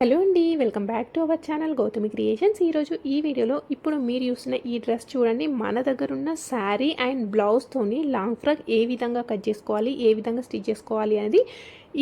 Hello అండి welcome back to our channel Gautami creations. ఈరోజు ఈ వీడియోలో ఇప్పుడు మీరు చూస్తున్న ఈ డ్రెస్ చూడండి. మన దగ్గర ఉన్న శారీ అండ్ బ్లౌజ్తోని లాంగ్ ఫ్రాక్ ఏ విధంగా కట్ చేసుకోవాలి ఏ విధంగా స్టిచ్ చేసుకోవాలి అనేది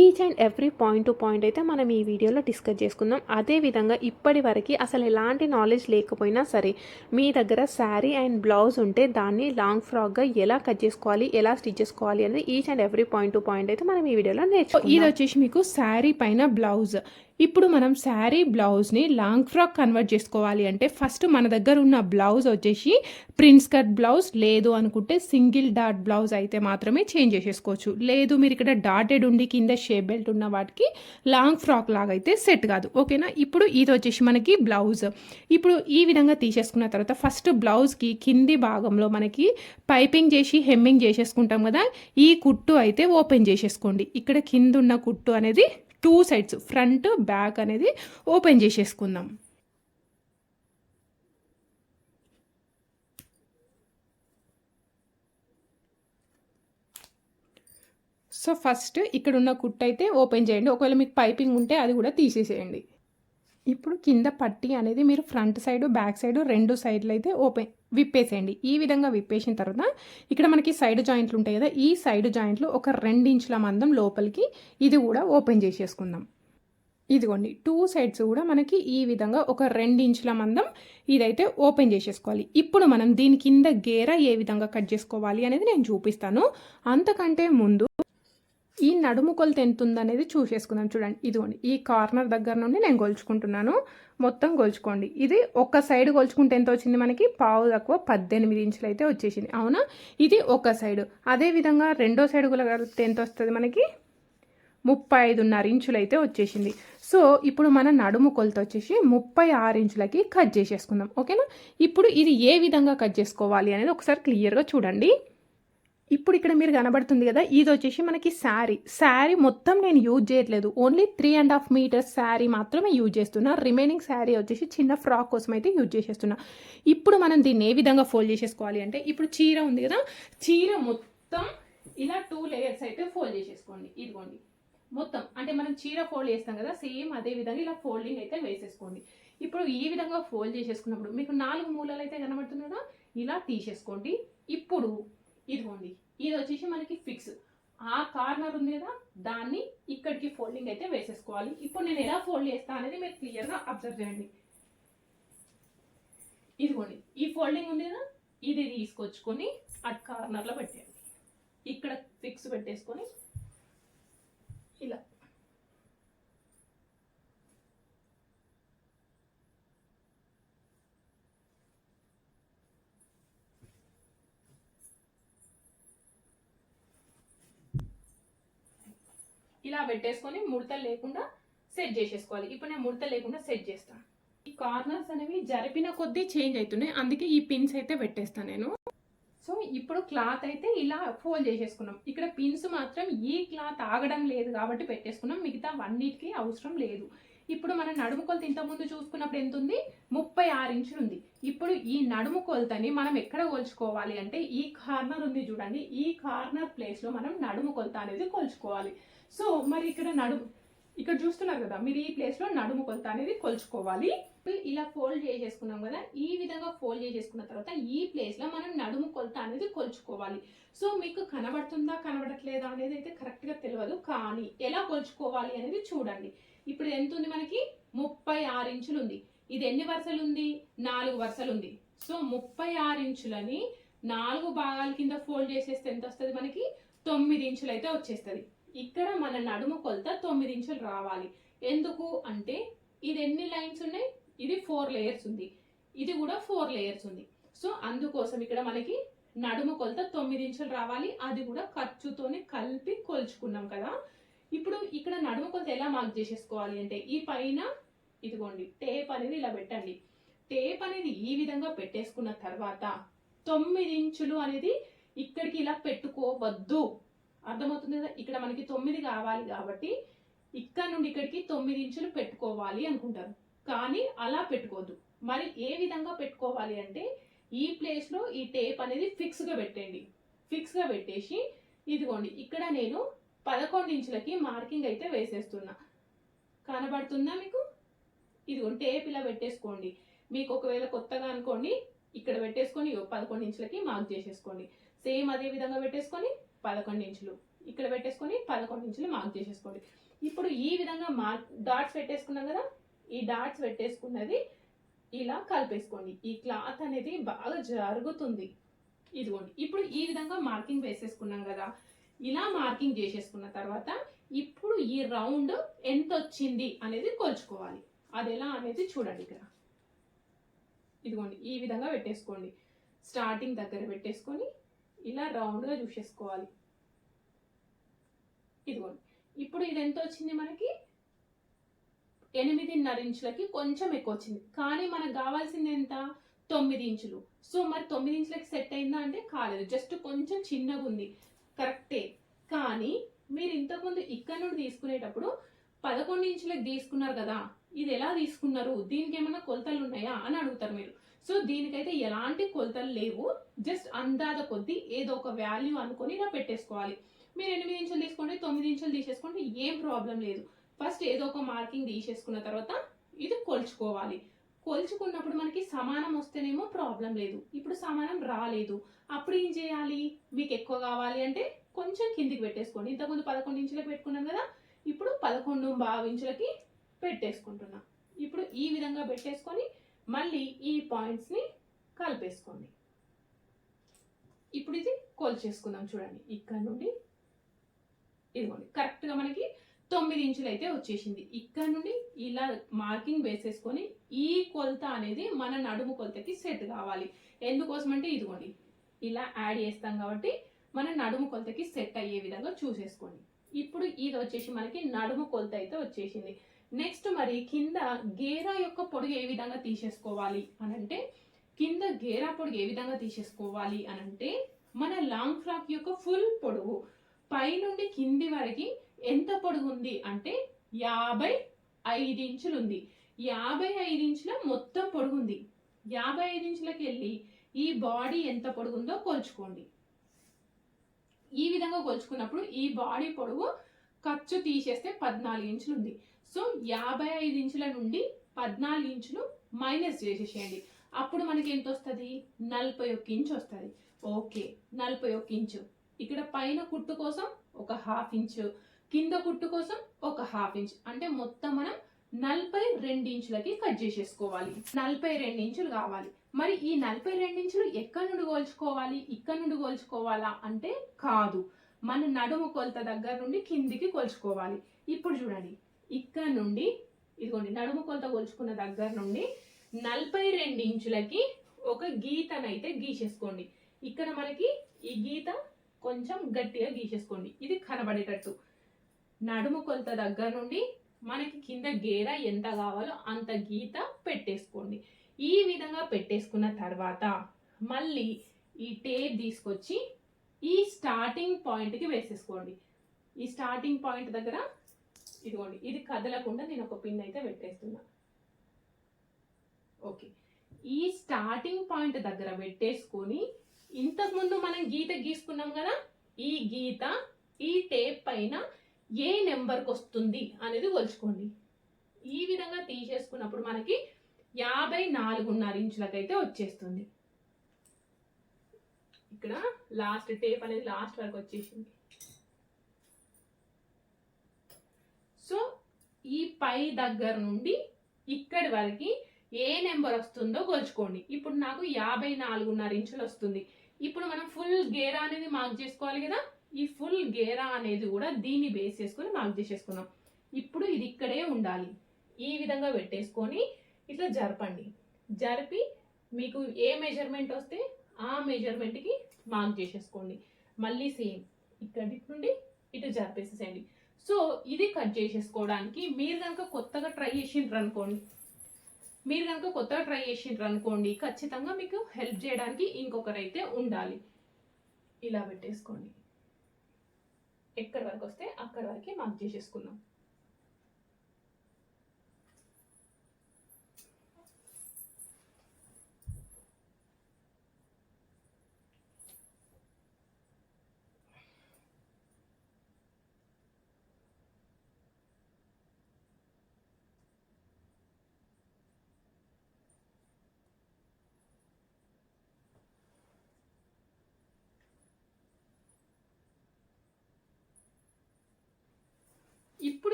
each and every point to point అయితే మనం ఈ వీడియోలో డిస్కస్ చేసుకుందాం. అదేవిధంగా ఇప్పటి వరకు అసలు ఎలాంటి నాలెడ్జ్ లేకపోయినా సరే మీ దగ్గర శారీ అండ్ బ్లౌజ్ ఉంటే దాన్ని లాంగ్ ఫ్రాక్గా ఎలా కట్ చేసుకోవాలి ఎలా స్టిచ్ చేసుకోవాలి అనేది each and every point to point అయితే మనం ఈ వీడియోలో నేర్చుకో ఇది వచ్చేసి మీకు శారీ పైన బ్లౌజ్. ఇప్పుడు మనం శారీ బ్లౌజ్ని లాంగ్ ఫ్రాక్ కన్వర్ట్ చేసుకోవాలి అంటే ఫస్ట్ మన దగ్గర ఉన్న బ్లౌజ్ వచ్చేసి ప్రిన్స్ కట్ బ్లౌజ్ లేదు అనుకుంటే సింగిల్ డాట్ బ్లౌజ్ అయితే మాత్రమే చేంజ్ చేసేసుకోవచ్చు. లేదు మీరు ఇక్కడ డాటెడ్ ఉండి కింద షేప్ బెల్ట్ ఉన్న వాటికి లాంగ్ ఫ్రాక్ లాగా అయితే సెట్ కాదు. ఓకేనా? ఇప్పుడు ఇది వచ్చేసి మనకి బ్లౌజ్. ఇప్పుడు ఈ విధంగా తీసేసుకున్న తర్వాత ఫస్ట్ బ్లౌజ్కి కింది భాగంలో మనకి పైపింగ్ చేసి హెమ్మింగ్ చేసేసుకుంటాం కదా ఈ కుట్టు అయితే ఓపెన్ చేసేసుకోండి. ఇక్కడ కింద ఉన్న కుట్టు అనేది టూ సైడ్స్ ఫ్రంట్ బ్యాక్ అనేది ఓపెన్ చేసేసుకుందాం. సో ఫస్ట్ ఇక్కడ ఉన్న కుట్ అయితే ఓపెన్ చేయండి. ఒకవేళ మీకు పైపింగ్ ఉంటే అది కూడా తీసేసేయండి. ఇప్పుడు కింద పట్టి అనేది మీరు ఫ్రంట్ సైడ్ బ్యాక్ సైడ్ రెండు సైడ్లు అయితే ఓపెన్ విప్పేసేయండి. ఈ విధంగా విప్పేసిన తర్వాత ఇక్కడ మనకి సైడ్ జాయింట్లు ఉంటాయి కదా ఈ సైడ్ జాయింట్లు ఒక ఇంచుల మందం లోపలికి ఇది కూడా ఓపెన్ చేసేసుకుందాం. ఇదిగోండి టూ సైడ్స్ కూడా మనకి ఈ విధంగా ఒక ఇంచుల మందం ఇదైతే ఓపెన్ చేసేసుకోవాలి. ఇప్పుడు మనం దీని కింద గేర ఏ విధంగా కట్ చేసుకోవాలి అనేది నేను చూపిస్తాను. అంతకంటే ముందు ఈ నడుము కొలత ఎంత ఉందనేది చూసేసుకుందాం. చూడండి ఇదిగోండి ఈ కార్నర్ దగ్గర నుండి నేను గొలుచుకుంటున్నాను. మొత్తం గొలుచుకోండి. ఇది ఒక సైడ్ గొలుచుకుంటే ఎంత వచ్చింది మనకి? పావు తక్కువ పద్దెనిమిది ఇంచులు అయితే వచ్చేసింది. అవునా? ఇది ఒక సైడు. అదేవిధంగా రెండో సైడ్ కొలితే ఎంత వస్తుంది మనకి? ముప్పై ఐదున్నర ఇంచులు అయితే వచ్చేసింది. సో ఇప్పుడు మన నడుము కొలత వచ్చేసి ముప్పై ఆరు ఇంచులకి కట్ చేసేసుకుందాం. ఓకేనా? ఇప్పుడు ఇది ఏ విధంగా కట్ చేసుకోవాలి అనేది ఒకసారి క్లియర్గా చూడండి. ఇప్పుడు ఇక్కడ మీరు కనబడుతుంది కదా ఇది వచ్చేసి మనకి శారీ. శారీ మొత్తం నేను యూజ్ చేయట్లేదు. Only three and half metres sari మాత్రమే యూజ్ చేస్తున్నా. రిమైనింగ్ శారీ వచ్చేసి చిన్న ఫ్రాక్ కోసం అయితే యూజ్ చేసేస్తున్నా. ఇప్పుడు మనం దీన్ని ఏ విధంగా ఫోల్డ్ చేసేసుకోవాలి అంటే ఇప్పుడు చీర ఉంది కదా చీర మొత్తం ఇలా టూ లేయర్స్ అయితే ఫోల్డ్ చేసేసుకోండి. ఇదిగోండి. మొత్తం అంటే మనం చీర ఫోల్డ్ చేస్తాం కదా సేమ్ అదే విధంగా ఇలా ఫోల్డింగ్ అయితే వేసేసుకోండి. ఇప్పుడు ఈ విధంగా ఫోల్డ్ చేసేసుకున్నప్పుడు మీకు నాలుగు మూలలు అయితే కనబడుతుంది కదా ఇలా తీసేసుకోండి. ఇప్పుడు ఇదిగోండి ఇది వచ్చేసి మనకి ఫిక్స్ ఆ కార్నర్ ఉంది కదా దాన్ని ఇక్కడికి ఫోల్డింగ్ అయితే వేసేసుకోవాలి. ఇప్పుడు నేను ఎలా ఫోల్డ్ చేస్తా అనేది మీరు క్లియర్గా అబ్జర్వ్ చేయండి. ఇదిగోండి ఈ ఫోల్డింగ్ ఉంది కదా ఇది తీసుకొచ్చుకొని అటు కార్నర్లో పెట్టేయండి. ఇక్కడ ఫిక్స్ పెట్టేసుకొని ఇలా. ఇలా పెట్టేసుకొని ముడతలు లేకుండా సెట్ చేసేసుకోవాలి. ఇప్పుడు నేను ముడత లేకుండా సెట్ చేస్తాను. ఈ కార్నర్స్ అనేవి జరిపిన కొద్దీ చేంజ్ అవుతున్నాయి. అందుకే ఈ పిన్స్ అయితే పెట్టేస్తాను నేను. సో ఇప్పుడు క్లాత్ అయితే ఇలా ఫోల్డ్ చేసేసుకున్నాం. ఇక్కడ పిన్స్ మాత్రం ఈ క్లాత్ ఆగడం లేదు కాబట్టి పెట్టేసుకున్నాం. మిగతా అన్నిటికీ అవసరం లేదు. ఇప్పుడు మన నడుము కొలత ఇంతకుముందు చూసుకున్నప్పుడు ఎంత ఉంది? ముప్పై ఆరు ఇంచులు ఉంది. ఇప్పుడు ఈ నడుము కొలతని మనం ఎక్కడ కొలుచుకోవాలి అంటే ఈ కార్నర్ ఉంది చూడండి. ఈ కార్నర్ ప్లేస్లో మనం నడుము కొలత అనేది కొలుచుకోవాలి. సో మరి ఇక్కడ నడుము ఇక్కడ చూస్తున్నారు కదా మీరు ఈ ప్లేస్లో నడుము కొలత అనేది కొలుచుకోవాలి. ఇలా ఫోల్డ్ చేసేసుకున్నాం కదా ఈ విధంగా ఫోల్డ్ చేసేసుకున్న తర్వాత ఈ ప్లేస్లో మనం నడుము కొలత అనేది కొలుచుకోవాలి. సో మీకు కనబడుతుందా కనబడట్లేదా అనేది అయితే కరెక్ట్గా తెలియదు కానీ ఎలా కొలుచుకోవాలి అనేది చూడండి. ఇప్పుడు ఎంత ఉంది మనకి? ముప్పై ఆరు ఇంచులు ఉంది. ఇది ఎన్ని వరుసలు ఉంది? నాలుగు వరుసలు ఉంది. సో ముప్పై ఆరు ఇంచులని నాలుగు భాగాల కింద ఫోల్డ్ చేసేస్తే ఎంత వస్తుంది మనకి? తొమ్మిది ఇంచులు అయితే వచ్చేస్తుంది. ఇక్కడ మన నడుము కొలత తొమ్మిది ఇంచులు రావాలి. ఎందుకు అంటే ఇది ఎన్ని లైన్స్ ఉన్నాయి? ఇది ఫోర్ లేయర్స్ ఉంది. ఇది కూడా ఫోర్ లేయర్స్ ఉంది. సో అందుకోసం ఇక్కడ మనకి నడుము కొలత తొమ్మిది ఇంచులు రావాలి. అది కూడా ఖర్చుతోనే కలిపి కొలుచుకున్నాం కదా. ఇప్పుడు ఇక్కడ నడుము కొలత ఎలా మార్క్ చేసేసుకోవాలి అంటే ఈ పైన ఇదిగోండి టేప్ అనేది ఇలా పెట్టండి. టేప్ అనేది ఈ విధంగా పెట్టేసుకున్న తర్వాత తొమ్మిది ఇంచులు అనేది ఇక్కడికి ఇలా పెట్టుకోవద్దు. అర్థమవుతుంది కదా? ఇక్కడ మనకి తొమ్మిది కావాలి కాబట్టి ఇక్కడ నుండి ఇక్కడికి తొమ్మిది ఇంచులు పెట్టుకోవాలి అనుకుంటారు. కానీ అలా పెట్టుకోవద్దు. మరి ఏ విధంగా పెట్టుకోవాలి అంటే ఈ ప్లేస్లో ఈ టేప్ అనేది ఫిక్స్గా పెట్టండి. ఫిక్స్గా పెట్టేసి ఇదిగోండి ఇక్కడ నేను పదకొండు ఇంచులకి మార్కింగ్ అయితే వేసేస్తున్నా. కనబడుతుందా మీకు? ఇదిగో టేప్ ఇలా పెట్టేసుకోండి. మీకు ఒకవేళ కొత్తగా అనుకోండి ఇక్కడ పెట్టేసుకొని పదకొండు ఇంచులకి మార్క్ చేసేసుకోండి. సేమ్ అదే విధంగా పెట్టేసుకొని పదకొండు ఇంచులు. ఇక్కడ పెట్టేసుకొని పదకొండు ఇంచులు మార్క్ చేసేసుకోండి. ఇప్పుడు ఈ విధంగా మార్క్ డాట్స్ పెట్టేసుకున్నాం కదా? ఈ డాట్స్ పెట్టేసుకున్నది ఇలా కలిపేసుకోండి. ఈ క్లాత్ అనేది బాగా జరుగుతుంది. ఇదిగోండి. ఇప్పుడు ఈ విధంగా మార్కింగ్ వేసేసుకున్నాం కదా? ఇలా మార్కింగ్ చేసేసుకున్న తర్వాత ఇప్పుడు ఈ రౌండ్ ఎంత వచ్చింది అనేది కొలుచుకోవాలి. అది ఎలా అనేది చూడండి ఇక్కడ. ఇదిగోండి. ఈ విధంగా పెట్టేసుకోండి. స్టార్టింగ్ దగ్గర పెట్టేసుకొని ఇలా రౌండ్గా చూసేసుకోవాలి. ఇదిగోండి. ఇప్పుడు ఇది ఎంత వచ్చింది మనకి? ఎనిమిదిన్నర ఇంచులకి కొంచెం ఎక్కువ వచ్చింది. కానీ మనకు కావాల్సింది ఎంత? తొమ్మిది ఇంచులు. సో మరి తొమ్మిది ఇంచులకి సెట్ అయిందా అంటే కాలేదు. జస్ట్ కొంచెం చిన్నగా ఉంది. కరెక్టే కానీ మీరు ఇంతకుముందు ఇక్కడ నుండి తీసుకునేటప్పుడు పదకొండు ఇంచులకు తీసుకున్నారు కదా. ఇది ఎలా తీసుకున్నారు? దీనికి ఏమైనా కొలతలు ఉన్నాయా? అని అడుగుతారు మీరు. సో దీనికైతే ఎలాంటి కొలతలు లేవు. జస్ట్ అందాద కొద్దీ ఏదో ఒక వాల్యూ అనుకొని ఇలా పెట్టేసుకోవాలి. మీరు ఎనిమిది ఇంచులు తీసుకోండి తొమ్మిది ఇంచులు తీసేసుకోండి ఏం ప్రాబ్లం లేదు. ఫస్ట్ ఏదో ఒక మార్కింగ్ తీసేసుకున్న తర్వాత ఇది కొలుచుకోవాలి. కొలుచుకున్నప్పుడు మనకి సమానం వస్తేనేమో ప్రాబ్లం లేదు. ఇప్పుడు సమానం రాలేదు. అప్పుడు ఏం చేయాలి? మీకు ఎక్కువ కావాలి అంటే కొంచెం కిందికి పెట్టేసుకోండి. ఇంతకుముందు పదకొండు ఇంచులకు పెట్టుకున్నాం కదా ఇప్పుడు పదకొండు బావి ఇంచులకి పెట్టేసుకుంటున్నాం. ఇప్పుడు ఈ విధంగా పెట్టేసుకొని మళ్ళీ ఈ పాయింట్స్ని కలిపేసుకోండి. ఇప్పుడు ఇది కొలిచేసుకుందాం చూడండి. ఇక్కడ నుండి ఇదిగోండి. కరెక్ట్గా మనకి తొమ్మిది ఇంచులు అయితే వచ్చేసింది. ఇక్కడ నుండి ఇలా మార్కింగ్ వేసేసుకొని ఈ కొలత అనేది మన నడుము కొలతకి సెట్ కావాలి. ఎందుకోసం అంటే ఇదిగోండి. ఇలా యాడ్ చేస్తాం కాబట్టి మన నడుము కొలతకి సెట్ అయ్యే విధంగా చూసేసుకోండి. ఇప్పుడు ఇది వచ్చేసి మనకి నడుము కొలత అయితే వచ్చేసింది. నెక్స్ట్ మరి కింద గేరా యొక్క పొడుగు ఏ విధంగా తీసేసుకోవాలి అని అంటే కింద గేరా పొడుగు ఏ విధంగా తీసేసుకోవాలి అని అంటే మన లాంగ్ ఫ్రాక్ యొక్క ఫుల్ పొడుగు పైనుండి కింది వరకు ఎంత పొడుగు ఉంది అంటే యాభై ఐదు ఇంచులు ఉంది. యాభై ఐదు ఇంచుల మొత్తం పొడుగు ఉంది. యాభై ఐదు ఇంచులకి వెళ్ళి ఈ బాడీ ఎంత పొడుగుందో కొలుచుకోండి. ఈ విధంగా కొలుచుకున్నప్పుడు ఈ బాడీ పొడవు ఖర్చు తీసేస్తే పద్నాలుగు ఇంచులు ఉంది. సో యాభై ఐదు ఇంచుల నుండి పద్నాలుగు ఇంచులు మైనస్ చేసేసేయండి. అప్పుడు మనకి ఎంత వస్తుంది? నలభై ఒక్క ఇంచు వస్తుంది. ఓకే నలభై ఒక్క ఇంచు. ఇక్కడ పైన కుట్టు కోసం ఒక హాఫ్ ఇంచు కింద కుట్టు కోసం ఒక హాఫ్ ఇంచ్. అంటే మొత్తం మనం నలభై రెండు ఇంచులకి కట్ చేసేసుకోవాలి. నలభై రెండు ఇంచులు కావాలి. మరి ఈ నలభై రెండు ఇంచులు ఎక్కడి నుండి కోల్చుకోవాలి? ఇక్కడ నుండి కోల్చుకోవాలా అంటే కాదు. మన నడుము కొలత దగ్గర నుండి కిందికి కొలుచుకోవాలి. ఇప్పుడు చూడండి. ఇక్కడ నుండి ఇదిగోండి నడుము కొలత కొలుచుకున్న దగ్గర నుండి నలభై రెండు ఇంచులకి ఒక గీతనైతే గీసేసుకోండి. ఇక్కడ మనకి ఈ గీత కొంచెం గట్టిగా గీసేసుకోండి. ఇది కనబడేటట్టు. నడుము కొలత దగ్గర నుండి మనకి కింద గేర ఎంత కావాలో అంత గీత పెట్టేసుకోండి. ఈ విధంగా పెట్టేసుకున్న తర్వాత మళ్ళీ ఈ టేప్ తీసుకొచ్చి ఈ స్టార్టింగ్ పాయింట్కి వేసేసుకోండి. ఈ స్టార్టింగ్ పాయింట్ దగ్గర ఇదిగోండి ఇది కదలకుండా నేను ఒక పిన్ అయితే పెట్టేస్తున్నా. ఓకే. ఈ స్టార్టింగ్ పాయింట్ దగ్గర పెట్టేసుకొని ఇంతకుముందు మనం గీత గీసుకున్నాం కదా ఈ గీత ఈ టేప్ పైన ఏ నెంబర్కి వస్తుంది అనేది కొలుచుకోండి. ఈ విధంగా తీసేసుకున్నప్పుడు మనకి యాభై నాలుగున్నర ఇంచులకైతే వచ్చేస్తుంది. ఇక్కడ లాస్ట్ టేప్ అనేది లాస్ట్ వరకు వచ్చేసింది సో ఈ పై దగ్గర నుండి ఇక్కడి వరకు ఏ నెంబర్ వస్తుందో కొలుచుకోండి. ఇప్పుడు నాకు యాభై నాలుగున్నర ఇంచులు వస్తుంది. ఇప్పుడు మనం ఫుల్ గేరా అనేది మార్క్ చేసుకోవాలి కదా? ఈ ఫుల్ గేరా అనేది కూడా దీన్ని బేస్ చేసుకొని మార్క్ చేసేసుకున్నాం ఇప్పుడు ఇది ఇక్కడే ఉండాలి. ఈ విధంగా పెట్టేసుకొని ఇట్లా జరపండి. జరిపి మీకు ఏ మెజర్మెంట్ వస్తే ఆ మెజర్మెంట్కి మార్క్ చేసేసుకోండి. మళ్ళీ సేమ్ ఇక్కడి నుండి ఇటు జరిపేసేసేయండి. సో ఇది కట్ చేసేసుకోవడానికి మీరు కనుక కొత్తగా ట్రై చేసిండ్రు అనుకోండి. మీరు కనుక కొత్తగా ట్రై చేసిండ్రు అనుకోండి ఖచ్చితంగా మీకు హెల్ప్ చేయడానికి ఇంకొకరైతే ఉండాలి. ఇలా పెట్టేసుకోండి. ఎక్కడి వరకు వస్తే అక్కడి వరకే మార్క్ చేసేసుకుందాం.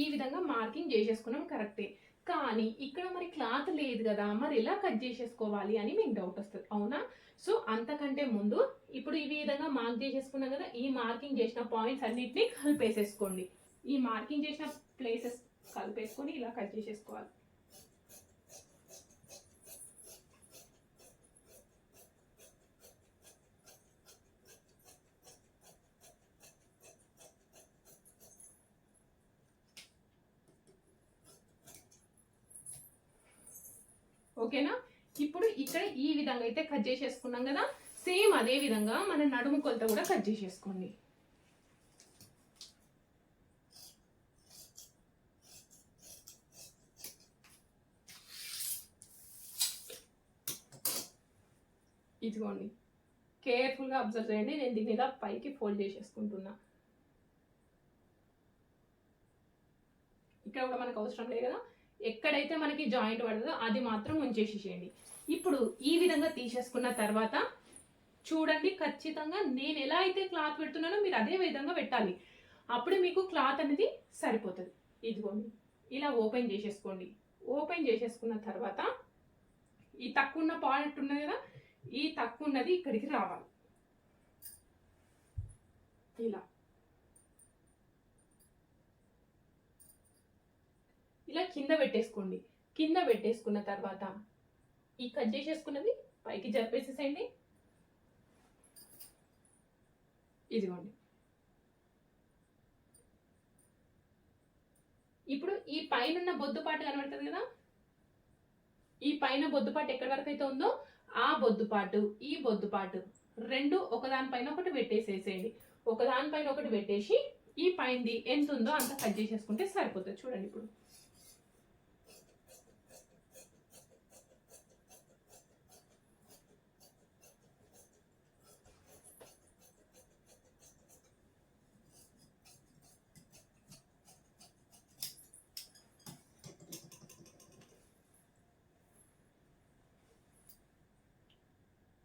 ఈ విధంగా మార్కింగ్ చేసేసుకున్నాం కరెక్టే. కానీ ఇక్కడ మరి క్లాత్ లేదు కదా మరి ఎలా కట్ చేసేసుకోవాలి అని మీకు డౌట్ వస్తుంది అవునా? సో అంతకంటే ముందు ఇప్పుడు ఈ విధంగా మార్క్ చేసేసుకున్నాం కదా ఈ మార్కింగ్ చేసిన పాయింట్స్ అన్నిటిని కలిపేసేసుకోండి. ఈ మార్కింగ్ చేసిన ప్లేసెస్ కలిపేసుకొని ఇలా కట్ చేసేసుకోవాలి. ఓకేనా? ఇప్పుడు ఇక్కడ ఈ విధంగా అయితే కట్ చేసేసుకున్నాం కదా? సేమ్ అదే విధంగా మన నడుము కొలత కూడా కట్ చేసేసుకోండి. ఇదిగోండి. కేర్ఫుల్గా అబ్జర్వ్ చేయండి. నేను దీన్ని ఇలా పైకి ఫోల్డ్ చేసేసుకుంటున్నా. ఇక్కడ కూడా మనకు అవసరం లేదు కదా? ఎక్కడైతే మనకి జాయింట్ పడుతుందో అది మాత్రం ఉంచేసేసేయండి. ఇప్పుడు ఈ విధంగా తీసేసుకున్న తర్వాత చూడండి ఖచ్చితంగా నేను ఎలా అయితే క్లాత్ పెడుతున్నానో మీరు అదే విధంగా పెట్టాలి. అప్పుడు మీకు క్లాత్ అనేది సరిపోతుంది. ఇదిగోండి ఇలా ఓపెన్ చేసేసుకోండి. ఓపెన్ చేసేసుకున్న తర్వాత ఈ తక్కువ ఉన్న పాయింట్ ఉన్నది కదా ఈ తక్కువ ఉన్నది ఇక్కడికి రావాలి. ఇలా. ఇలా కింద పెట్టేసుకోండి. కింద పెట్టేసుకున్న తర్వాత ఈ కట్ చేసేసుకున్నది పైకి జరిపేసేసేయండి. ఇదిగోండి. ఇప్పుడు ఈ పైన బొద్దుపాటు కనబడుతుంది కదా? ఈ పైన బొద్దుపాటు ఎక్కడి వరకు అయితే ఉందో ఆ బొద్దుపాటు ఈ బొద్దుపాటు రెండు ఒకదానిపైన ఒకటి పెట్టేసేసేయండి. ఒకదానిపైన ఒకటి పెట్టేసి ఈ పైంది ఎంత ఉందో అంత కట్ చేసేసుకుంటే సరిపోతుంది. చూడండి ఇప్పుడు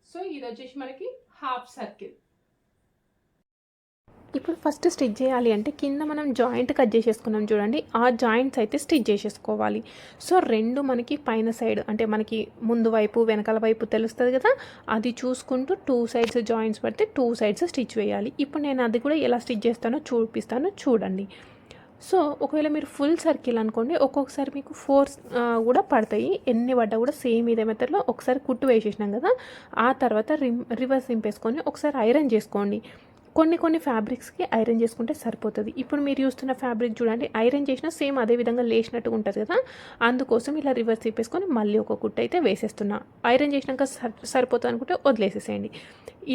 సో ఇది వచ్చేసి మనకి హాఫ్ సర్కిల్. ఇప్పుడు ఫస్ట్ స్టిచ్ చేయాలి అంటే కింద మనం జాయింట్ కట్ చేసేసుకున్నాం చూడండి. ఆ జాయింట్స్ అయితే స్టిచ్ చేసేసుకోవాలి. సో రెండు మనకి పైన సైడ్ అంటే మనకి ముందు వైపు వెనకాల వైపు తెలుస్తుంది కదా? అది చూసుకుంటూ టూ సైడ్స్ జాయింట్స్ పడితే టూ సైడ్స్ స్టిచ్ వేయాలి. ఇప్పుడు నేను అది కూడా ఎలా స్టిచ్ చేస్తానో చూపిస్తానో. చూడండి. సో ఒకవేళ మీరు ఫుల్ సర్కిల్ అనుకోండి ఒక్కొక్కసారి మీకు ఫోర్ కూడా పడతాయి. ఎన్ని పడ్డా కూడా సేమ్ ఇదే మెథడ్లో ఒకసారి కుట్టు వేసేసినాం కదా ఆ తర్వాత రిమ్ రివర్స్ నింపేసుకొని ఒకసారి ఐరన్ చేసుకోండి. కొన్ని కొన్ని ఫ్యాబ్రిక్స్కి ఐరన్ చేసుకుంటే సరిపోతుంది. ఇప్పుడు మీరు చూస్తున్న ఫ్యాబ్రిక్ చూడండి ఐరన్ చేసినా సేమ్ అదే విధంగా లేచినట్టుగా ఉంటుంది కదా? అందుకోసం ఇలా రివర్స్ తిప్పేసుకొని మళ్ళీ ఒక కుట్ట అయితే వేసేస్తున్నా. ఐరన్ చేసినాక సర్ సరిపోతుంది అనుకుంటే వదిలేసేసేయండి.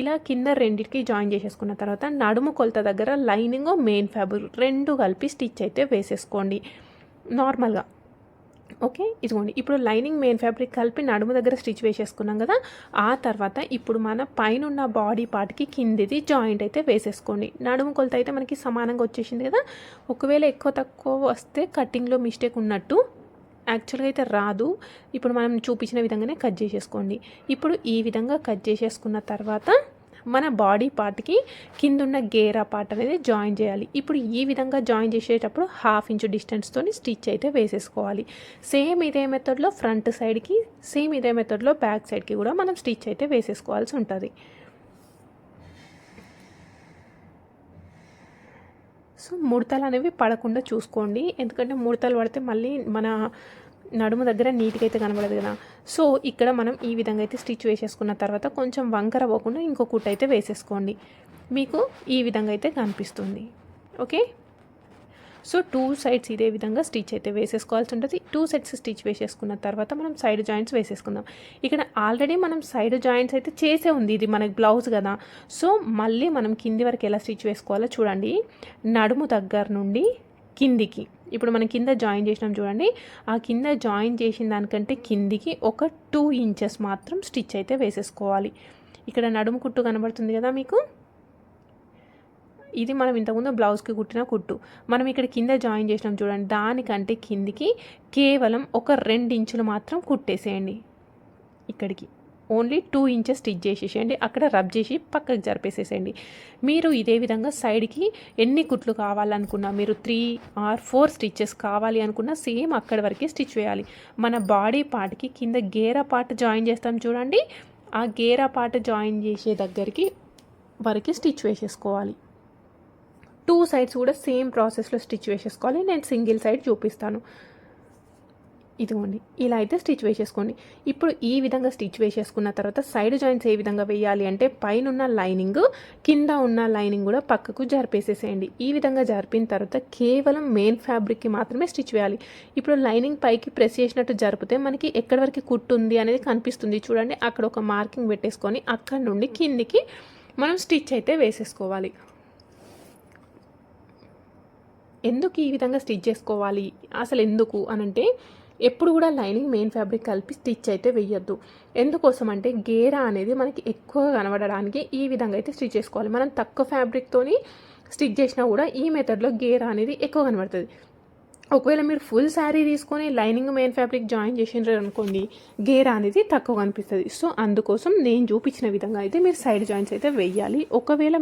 ఇలా కింద రెండింటికి జాయిన్ చేసేసుకున్న తర్వాత నడుము కొలత దగ్గర లైనింగ్ మెయిన్ ఫ్యాబ్రిక్ రెండు కలిపి స్టిచ్ అయితే వేసేసుకోండి. నార్మల్గా ఓకే? ఇదిగోండి. ఇప్పుడు లైనింగ్ మెయిన్ ఫ్యాబ్రిక్ కలిపి నడుము దగ్గర స్టిచ్ వేసేసుకున్నాం కదా ఆ తర్వాత ఇప్పుడు మన పైన ఉన్న బాడీ పార్ట్కి కిందిది జాయింట్ అయితే వేసేసుకోండి. నడుము కొలత అయితే మనకి సమానంగా వచ్చేసింది కదా ఒకవేళ ఎక్కువ తక్కువ వస్తే కటింగ్లో మిస్టేక్ ఉన్నట్టు యాక్చువల్గా అయితే రాదు. ఇప్పుడు మనం చూపించిన విధంగానే కట్ చేసేసుకోండి. ఇప్పుడు ఈ విధంగా కట్ చేసేసుకున్న తర్వాత మన బాడీ పార్ట్కి కింద ఉన్న గేరా పార్ట్ అనేది జాయిన్ చేయాలి. ఇప్పుడు ఈ విధంగా జాయిన్ చేసేటప్పుడు హాఫ్ ఇంచు డిస్టెన్స్తో స్టిచ్ అయితే వేసేసుకోవాలి. సేమ్ ఇదే మెథడ్లో ఫ్రంట్ సైడ్కి సేమ్ ఇదే మెథడ్లో బ్యాక్ సైడ్కి కూడా మనం స్టిచ్ అయితే వేసేసుకోవాల్సి ఉంటుంది. సో ముడతలు అనేవి పడకుండా చూసుకోండి. ఎందుకంటే ముడతలు పడితే మళ్ళీ మన నడుము దగ్గర నీట్గా అయితే కనబడదు కదా. సో ఇక్కడ మనం ఈ విధంగా అయితే స్టిచ్ వేసేసుకున్న తర్వాత కొంచెం వంకర పోకుండా ఇంకో కుట్టు అయితే వేసేసుకోండి. మీకు ఈ విధంగా అయితే కనిపిస్తుంది. ఓకే? సో టూ సైడ్స్ ఇదే విధంగా స్టిచ్ అయితే వేసేసుకోవాల్సి ఉంటుంది. టూ సైడ్స్ స్టిచ్ వేసేసుకున్న తర్వాత మనం సైడ్ జాయింట్స్ వేసేసుకుందాం. ఇక్కడ ఆల్రెడీ మనం సైడ్ జాయింట్స్ అయితే చేసే ఉంది. ఇది మనకి బ్లౌజ్ కదా. సో మళ్ళీ మనం కింది వరకు ఎలా స్టిచ్ వేసుకోవాలో చూడండి. నడుము దగ్గర నుండి కిందికి. ఇప్పుడు మనం కింద జాయిన్ చేసినాం చూడండి. ఆ కింద జాయిన్ చేసిన దానికంటే కిందికి ఒక టూ ఇంచెస్ మాత్రం స్టిచ్ అయితే వేసేసుకోవాలి. ఇక్కడ నడుము కుట్టు కనబడుతుంది కదా మీకు? ఇది మనం ఇంతకుముందు బ్లౌజ్కి కుట్టిన కుట్టు. మనం ఇక్కడ కింద జాయిన్ చేసినాం చూడండి. దానికంటే కిందికి కేవలం ఒక రెండు ఇంచులు మాత్రం కుట్టేసేయండి. ఇక్కడికి. ఓన్లీ టూ ఇంచెస్ స్టిచ్ చేసేసేయండి. అక్కడ రబ్ చేసి పక్కకు జరిపేసేసేయండి. మీరు ఇదే విధంగా సైడ్కి ఎన్ని కుట్లు కావాలనుకున్నా మీరు త్రీ ఆర్ ఫోర్ స్టిచ్చెస్ కావాలి అనుకున్నా సేమ్ అక్కడ వరకే స్టిచ్ వేయాలి. మన బాడీ పార్ట్కి కింద గేరా పార్ట్ జాయిన్ చేస్తాం చూడండి. ఆ గేరా పార్ట్ జాయిన్ చేసే దగ్గరికి వరకు స్టిచ్ వేసేసుకోవాలి. టూ సైడ్స్ కూడా సేమ్ ప్రాసెస్లో స్టిచ్ వేసేసుకోవాలి. నేను సింగిల్ సైడ్ చూపిస్తాను. ఇదిగోండి ఇలా అయితే స్టిచ్ వేసేసుకోండి. ఇప్పుడు ఈ విధంగా స్టిచ్ వేసేసుకున్న తర్వాత సైడ్ జాయింట్స్ ఏ విధంగా వేయాలి అంటే పైన ఉన్న లైనింగ్ కింద ఉన్న లైనింగ్ కూడా పక్కకు జరిపేసేసేయండి. ఈ విధంగా జరిపిన తర్వాత కేవలం మెయిన్ ఫ్యాబ్రిక్కి మాత్రమే స్టిచ్ వేయాలి. ఇప్పుడు లైనింగ్ పైకి ప్రెస్ చేసినట్టు జరిపితే మనకి ఎక్కడి వరకు కుట్టుంది అనేది కనిపిస్తుంది చూడండి. అక్కడ ఒక మార్కింగ్ పెట్టేసుకొని అక్కడ నుండి కిందికి మనం స్టిచ్ అయితే వేసేసుకోవాలి. ఎందుకు ఈ విధంగా స్టిచ్ చేసుకోవాలి? అసలు ఎందుకు అనంటే ఎప్పుడు కూడా లైనింగ్ మెయిన్ ఫ్యాబ్రిక్ కలిపి స్టిచ్ అయితే వేయొద్దు ఎందుకోసం అంటే గేరా అనేది మనకి ఎక్కువ కనబడడానికి ఈ విధంగా అయితే స్టిచ్ చేసుకోవాలి. మనం తక్కువ ఫ్యాబ్రిక్తోని స్టిచ్ చేసినా కూడా ఈ మెథడ్లో గేరా అనేది ఎక్కువ కనబడుతుంది. ఒకవేళ మీరు ఫుల్ శారీ తీసుకొని లైనింగ్ మెయిన్ ఫ్యాబ్రిక్ జాయిన్ చేసినారు అనుకోండి గేర్ అనేది తక్కువ కనిపిస్తుంది. సో అందుకోసం నేను చూపించిన విధంగా అయితే మీరు సైడ్ జాయింట్స్ అయితే వేయాలి ఒకవేళ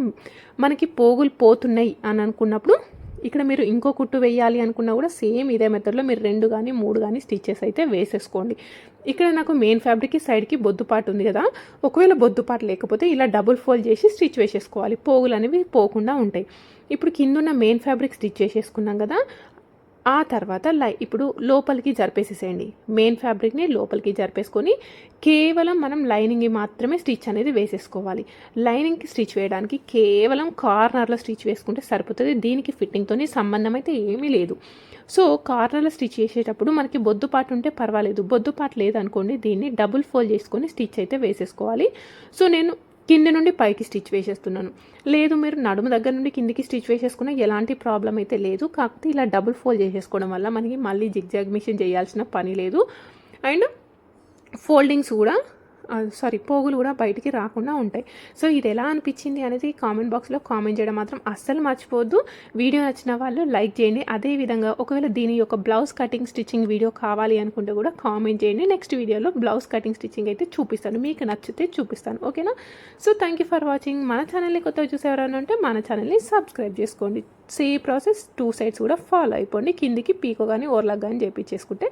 మనకి పోగులు పోతున్నాయి అని అనుకున్నప్పుడు ఇక్కడ మీరు ఇంకో కుట్టు వేయాలి అనుకున్నా కూడా సేమ్ ఇదే మెథడ్లో మీరు రెండు కానీ మూడు కానీ స్టిచెస్ అయితే వేసేసుకోండి. ఇక్కడ నాకు మెయిన్ ఫ్యాబ్రిక్కి సైడ్కి బొద్దుపాటు ఉంది కదా. ఒకవేళ బొద్దుపాటు లేకపోతే ఇలా డబుల్ ఫోల్డ్ చేసి స్టిచ్ వేసేసుకోవాలి. పోగులు అనేవి పోకుండా ఉంటాయి. ఇప్పుడు కింద ఉన్న మెయిన్ ఫ్యాబ్రిక్ స్టిచ్ చేసేసుకున్నాం కదా. ఆ తర్వాత లై ఇప్పుడు లోపలికి జరిపేసేసేయండి. మెయిన్ ఫ్యాబ్రిక్ని లోపలికి జరిపేసుకొని కేవలం మనం లైనింగ్కి మాత్రమే స్టిచ్ అనేది వేసేసుకోవాలి. లైనింగ్కి స్టిచ్ వేయడానికి కేవలం కార్నర్లో స్టిచ్ వేసుకుంటే సరిపోతుంది. దీనికి ఫిట్టింగ్తోని సంబంధం అయితే ఏమీ లేదు. సో కార్నర్లో స్టిచ్ చేసేటప్పుడు మనకి బొద్దుపాటు ఉంటే పర్వాలేదు. బొద్దుపాటు లేదనుకోండి దీన్ని డబుల్ ఫోల్డ్ చేసుకొని స్టిచ్ అయితే వేసేసుకోవాలి. సో నేను కింద నుండి పైకి స్టిచ్ వేసేస్తున్నాను. లేదు మీరు నడుము దగ్గర నుండి కిందికి స్టిచ్ వేసేసుకున్న ఎలాంటి ప్రాబ్లం అయితే లేదు. కాకపోతే ఇలా డబుల్ ఫోల్డ్ చేసేసుకోవడం వల్ల మనకి మళ్ళీ జిగ్జాగ్ మిషన్ చేయాల్సిన పని లేదు. అండ్ ఫోల్డింగ్స్ కూడా సారీ పోగులు కూడా బయటికి రాకుండా ఉంటాయి. సో ఇది ఎలా అనిపించింది అనేది కామెంట్ బాక్స్లో కామెంట్ చేయడం మాత్రం అస్సలు మర్చిపోవద్దు. వీడియో నచ్చిన వాళ్ళు లైక్ చేయండి. అదేవిధంగా ఒకవేళ దీని యొక్క బ్లౌజ్ కటింగ్ స్టిచ్చింగ్ వీడియో కావాలి అనుకుంటే కూడా కామెంట్ చేయండి. నెక్స్ట్ వీడియోలో బ్లౌజ్ కటింగ్ స్టిచ్చింగ్ అయితే చూపిస్తాను. మీకు నచ్చితే చూపిస్తాను. ఓకేనా so thank you for watching మన ఛానల్ని కొత్తగా చూసేవారని ఉంటే మన ఛానల్ని సబ్స్క్రైబ్ చేసుకోండి. సేమ్ ప్రాసెస్ టూ సైడ్స్ కూడా ఫాలో అయిపోండి. కిందికి పీకో కానీ ఓర్లాగ్ కానీ చేపించేసుకుంటే